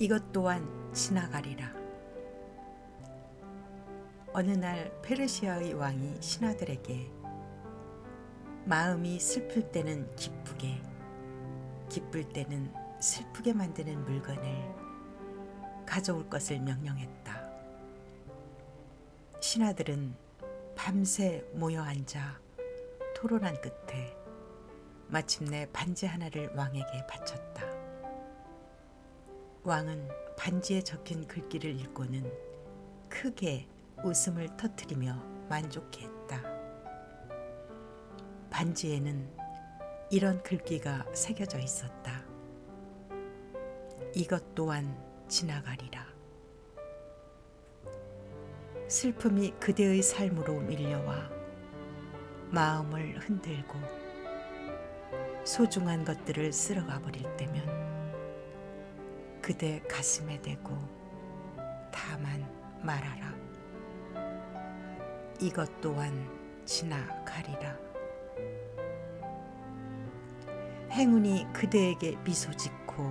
이것 또한 지나가리라. 어느 날 페르시아의 왕이 신하들에게 마음이 슬플 때는 기쁘게, 기쁠 때는 슬프게 만드는 물건을 가져올 것을 명령했다. 신하들은 밤새 모여 앉아 토론한 끝에 마침내 반지 하나를 왕에게 바쳤다. 왕은 반지에 적힌 글귀를 읽고는 크게 웃음을 터뜨리며 만족해했다. 반지에는 이런 글귀가 새겨져 있었다. 이것 또한 지나가리라. 슬픔이 그대의 삶으로 밀려와 마음을 흔들고 소중한 것들을 쓸어가 버릴 때면 그대 가슴에 대고 다만 말하라. 이것 또한 지나가리라. 행운이 그대에게 미소 짓고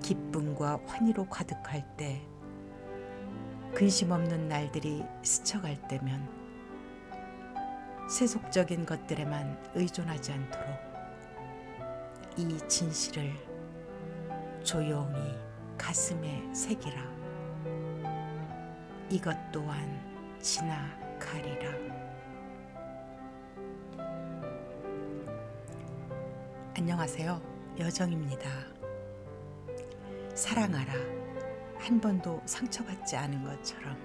기쁨과 환희로 가득할 때 근심 없는 날들이 스쳐갈 때면 세속적인 것들에만 의존하지 않도록 이 진실을 조용히 가슴에 새기라. 이것 또한 지나가리라. 안녕하세요. 여정입니다. 사랑하라. 한 번도 상처받지 않은 것처럼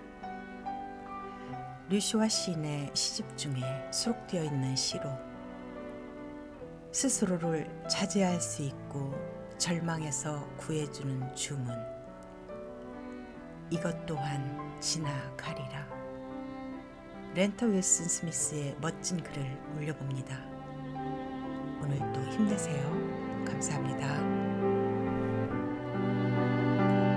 류시와 시인의 시집 중에 수록되어 있는 시로 스스로를 자제할 수 있고 절망에서 구해주는 주문 이것 또한 지나가리라 렌터 윌슨 스미스의 멋진 글을 올려봅니다. 오늘도 힘내세요. 감사합니다.